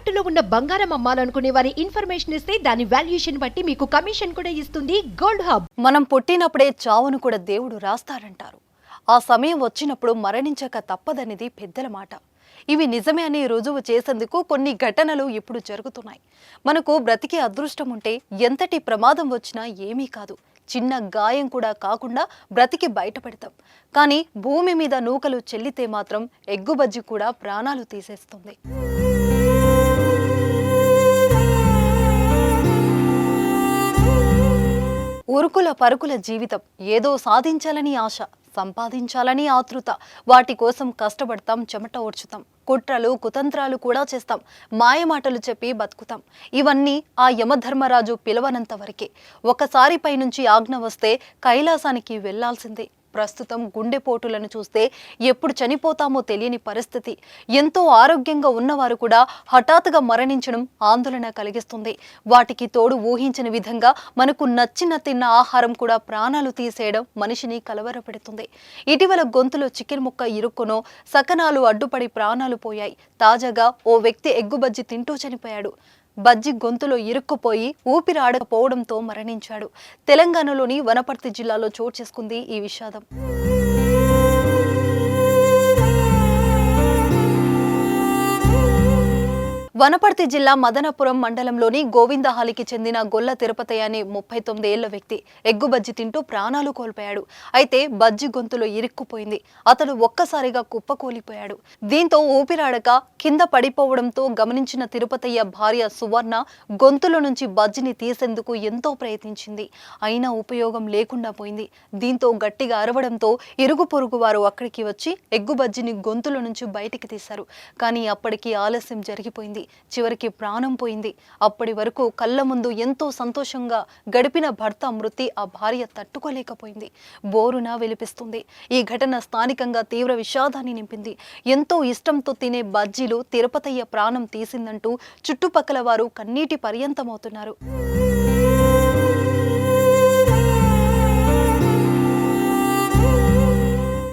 తాకట్టులో ఉన్న బంగారం అమ్మాలనుకునే వారి ఇన్ఫర్మేషన్ ఇస్తే దాని వాల్యుయేషన్ బట్టి మీకు కమిషన్ కూడా ఇస్తుంది గోల్డ్ హబ్. మనం పుట్టినప్పుడే చావును కూడా దేవుడు రాస్తారంటారు. ఆ సమయం వచ్చినప్పుడు మరణించక తప్పదనేది పెద్దల మాట. ఇవి నిజమే అని రుజువు చేసేందుకు కొన్ని ఘటనలు ఇప్పుడు జరుగుతున్నాయి. మనకు బ్రతికే అదృష్టం ఉంటే ఎంతటి ప్రమాదం వచ్చినా ఏమీ కాదు. చిన్న గాయం కూడా కాకుండా బ్రతికి బయటపెడతాం. కానీ భూమి మీద నూకలు చెల్లితే మాత్రం ఎగ్గుబజ్జి కూడా ప్రాణాలు తీసేస్తుంది. ఉరుకుల పరుకుల జీవితం. ఏదో సాధించాలని ఆశ సంపాదించాలని ఆతృత. వాటి కోసం కష్టపడతాం చెమట ఓర్చుతాం. కుట్రలు కుతంత్రాలు కూడా చేస్తాం. మాయమాటలు చెప్పి బతుకుతాం. ఇవన్నీ ఆ యమధర్మరాజు పిలవనంత వరకే. ఒకసారి పైనుంచి ఆజ్ఞ వస్తే కైలాసానికి వెళ్ళాల్సిందే. ప్రస్తుతం గుండెపోటులను చూస్తే ఎప్పుడు చనిపోతామో తెలియని పరిస్థితి. ఎంతో ఆరోగ్యంగా ఉన్నవారు కూడా హఠాత్తుగా మరణించడం ఆందోళన కలిగిస్తుంది. వాటికి తోడు ఊహించిన విధంగా మనకు నచ్చిన తిన్న ఆహారం కూడా ప్రాణాలు తీసేయడం మనిషిని కలవరపెడుతుంది. ఇటీవల గొంతులో చికెన్ ముక్క ఇరుక్కునో సకనాలు అడ్డుపడి ప్రాణాలు పోయాయి. తాజాగా ఓ వ్యక్తి ఎగ్గుబజ్జి తింటూ చనిపోయాడు. బజ్జి గొంతులో ఇరుక్కుపోయి ఊపిరాడకపోవడంతో మరణించాడు. తెలంగాణలోని వనపర్తి జిల్లాలో చోటు చేసుకుంది ఈ విషాదం. వనపర్తి జిల్లా మదనపురం మండలంలోని గోవిందహాలికి చెందిన గొల్ల తిరుపతయ్య అనే ముప్పై తొమ్మిది ఏళ్ళ వ్యక్తి ఎగ్గు బజ్జి తింటూ ప్రాణాలు కోల్పోయాడు. అయితే బజ్జి గొంతులో ఇరుక్కుపోయింది. అతడు ఒక్కసారిగా కుప్పకూలిపోయాడు దీంతో ఊపిరాడక కింద పడిపోవడంతో గమనించిన తిరుపతయ్య భార్య సువర్ణ గొంతులో నుంచి బజ్జిని తీసేందుకు ఎంతో ప్రయత్నించింది. అయినా ఉపయోగం లేకుండా పోయింది. దీంతో గట్టిగా అరవడంతో ఇరుగు పొరుగు వారు అక్కడికి వచ్చి ఎగ్గు బజ్జిని గొంతులో నుంచి బయటికి తీశారు. కానీ అప్పటికి ఆలస్యం జరిగిపోయింది. చివరికి ప్రాణం పోయింది. అప్పటి వరకు కళ్ళ ముందు ఎంతో సంతోషంగా గడిపిన భర్త మృతి ఆ భార్య తట్టుకోలేకపోయింది. బోరున విలిపిస్తుంది. ఈ ఘటన స్థానికంగా తీవ్ర విషాదాన్ని నింపింది. ఎంతో ఇష్టంతో తినే బజ్జీలు తిరుపతయ్య ప్రాణం తీసిందంటూ చుట్టుపక్కల వారు కన్నీటి పర్యంతమవుతున్నారు.